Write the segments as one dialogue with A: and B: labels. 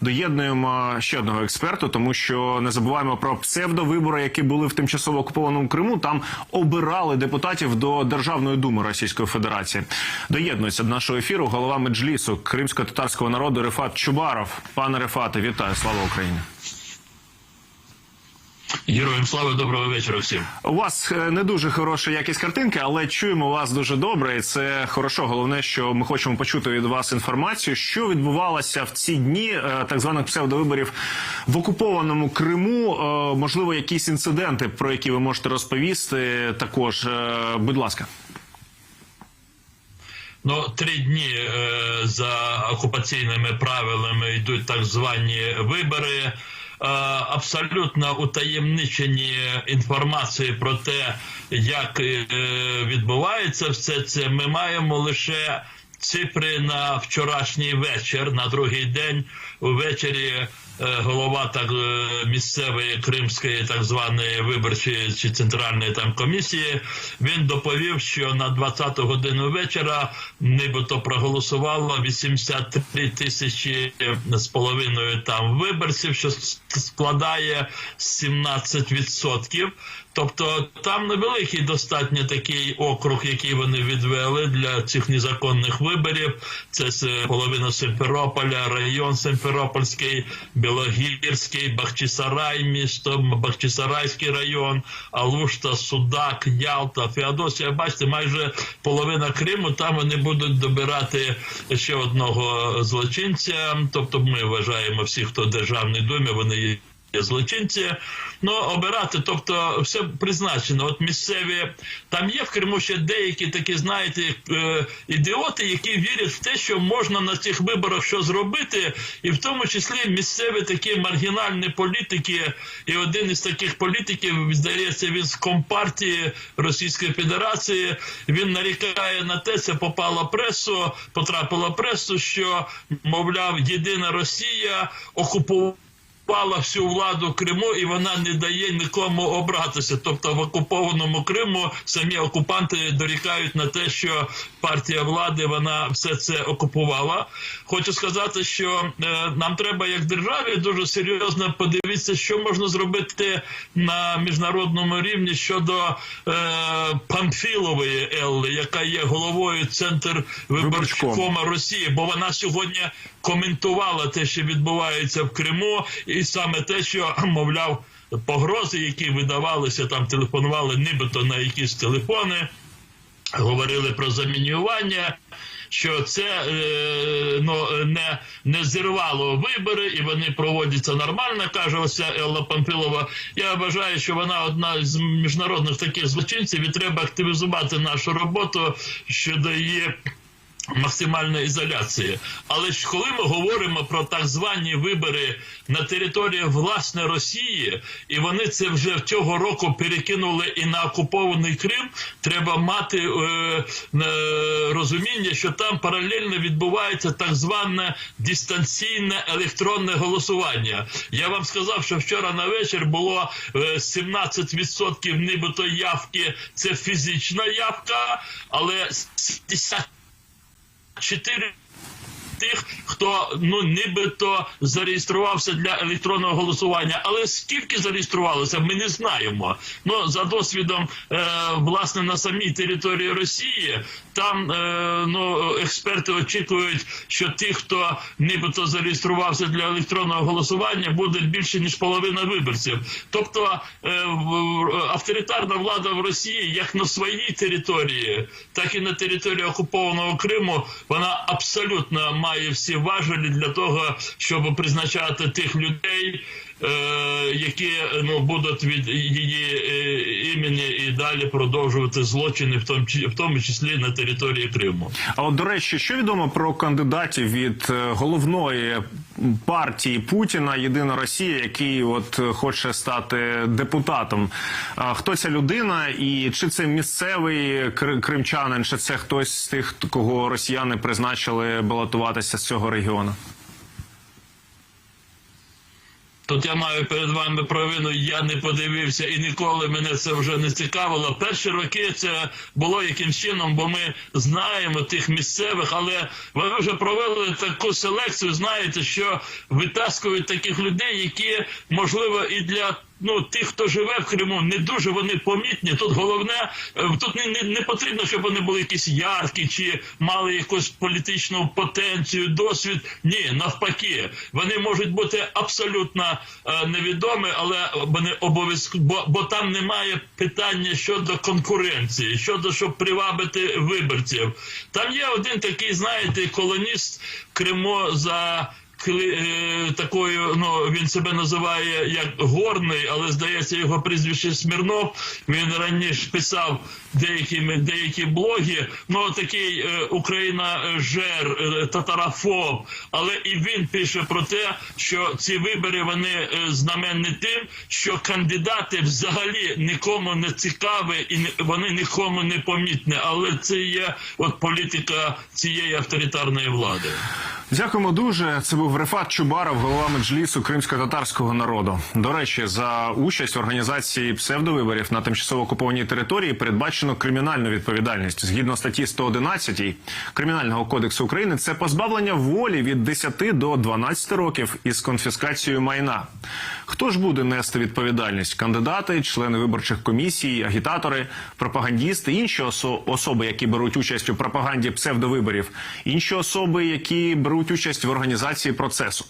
A: Доєднуємо ще одного експерту, тому що не забуваємо про псевдовибори, які були в тимчасово окупованому Криму. Там обирали депутатів до Державної думи Російської Федерації. Доєднується до нашого ефіру голова меджлісу кримсько-татарського народу Рефат Чубаров. Пане Рефате, вітаю! Слава Україні!
B: Героям слави, доброго вечора всім.
A: У вас е, не дуже хороша якість картинки, але чуємо вас дуже добре, і це хорошо. Головне, що ми хочемо почути від вас інформацію, що відбувалося в ці дні е, так званих псевдовиборів в окупованому Криму. Е, Можливо, якісь інциденти, про які ви можете розповісти. Також, будь ласка.
B: Ну, три дні е, за окупаційними правилами йдуть так звані вибори. Е, абсолютно утаємничені інформації про те, як е, відбувається все це. Ми маємо лише цифри на вчорашній вечір, на другий день увечері. Е, Голова так е, місцевої кримської так званої виборчої чи центральної там комісії він доповів, що на 20-ту годину вечора нібито проголосувало 83 тисячі з половиною там виборців, що складає 17%. Тобто там невеликий достатньо такий округ, який вони відвели для цих незаконних виборів. Це половина Симферополя, район Симферопольський, Білогірський, Бахчисарай, місто, Бахчисарайський район, Алушта, Судак, Ялта, Феодосія. Бачите, майже половина Криму. Там вони будуть добирати ще одного злочинця. Тобто, ми вважаємо всіх, хто в державній думі, вони злочинці. Ну, обирати, тобто все призначено. От місцеві там є в Криму ще деякі такі, знаєте, е, ідіоти, які вірять в те, що можна на цих виборах що зробити, і в тому числі місцеві такі маргінальні політики. І один із таких політиків, здається, він з компартії Російської Федерації. Він нарікає на те, це попало пресу, потрапила пресу, що мовляв, єдина Росія окупувала окупувала всю владу Криму і вона не дає нікому обратися. Тобто в окупованому Криму самі окупанти дорікають на те, що партія влади вона все це окупувала. Хочу сказати, що е, нам треба як державі дуже серйозно подивитися, що можна зробити на міжнародному рівні щодо е, Памфілової Елли, яка є головою центр виборчкома Росії, бо вона сьогодні коментувала те, що відбувається в Криму, і саме те, що мовляв, погрози, які видавалися, там телефонували, нібито на якісь телефони, говорили про замінювання. Що це е, ну не, не зірвало вибори, і вони проводяться нормально, каже оця Елла Пампілова. Я вважаю, що вона одна з міжнародних таких злочинців, і треба активізувати нашу роботу щодо її максимальної ізоляції. Але ж коли ми говоримо про так звані вибори на території власне Росії, і вони це вже цього року перекинули і на окупований Крим, треба мати е, е, розуміння, що там паралельно відбувається так зване дистанційне електронне голосування. Я вам сказав, що вчора на вечір було е, 17% нібито явки, це фізична явка, але 70 чотири тих, хто ну нібито зареєструвався для електронного голосування, але скільки зареєструвалося, ми не знаємо. Ну за досвідом е, власне на самій території Росії, там е, ну експерти очікують, що ті, хто нібито зареєструвався для електронного голосування, буде більше ніж половина виборців. Тобто е, авторитарна влада в Росії, як на своїй території, так і на території окупованого Криму, вона абсолютно має всі важелі для того, щоб призначати тих людей, які ну будуть від її е, імені і далі продовжувати злочини, в тому в тому числі на території Криму.
A: А от до речі, що відомо про кандидатів від е, головної партії Путіна Єдина Росія, який от е, хоче стати депутатом? Хто ця людина, і чи це місцевий кримчанин, чи це хтось з тих, кого росіяни призначили балотуватися з цього регіону?
B: Тут я маю перед вами провину, я не подивився і ніколи мене це вже не цікавило. Перші роки це було яким чином, бо ми знаємо тих місцевих, але ви вже провели таку селекцію, знаєте, що витаскують таких людей, які можливо і для. Ну, тих, хто живе в Криму, не дуже вони помітні. Тут головне, е, тут не, не, не потрібно, щоб вони були якісь яркі чи мали якусь політичну потенцію, досвід. Ні, навпаки, вони можуть бути абсолютно е, невідомі, але вони обов'язково, бо, бо там немає питання щодо конкуренції, щодо щоб привабити виборців. Там є один такий, знаєте, колоніст Криму за такою, ну він себе називає як горний, але здається, його прізвище Смірнов. Він раніше писав деякі деякі блоги. Ну такий е, Україна е, жер, е, татарофоб. Але і він пише про те, що ці вибори вони е, знаменні тим, що кандидати взагалі нікому не цікаві і не- вони нікому не помітні. Але це є от політика цієї авторитарної влади.
A: Дякуємо дуже. Це був Рефат Чубаров, голова меджлісу кримсько-татарського народу. До речі, за участь в організації псевдовиборів на тимчасово окупованій території передбачено кримінальну відповідальність згідно статті 111 Кримінального кодексу України. Це позбавлення волі від 10 до 12 років із конфіскацією майна. Хто ж буде нести відповідальність? Кандидати, члени виборчих комісій, агітатори, пропагандісти, інші особи, які беруть участь у пропаганді псевдовиборів, інші особи, які беруть участь в організації процесу.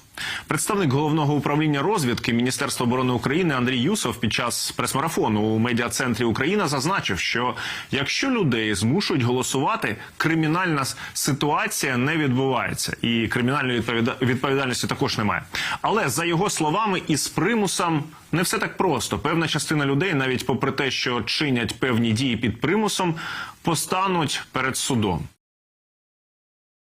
A: Представник головного управління розвідки Міністерства оборони України Андрій Юсов під час прес-марафону у медіа-центрі Україна зазначив, що якщо людей змушують голосувати, кримінальна ситуація не відбувається, і кримінальної відповіда- відповідальності також немає. Але за його словами, із примусом не все так просто. Певна частина людей, навіть попри те, що чинять певні дії під примусом, постануть перед судом.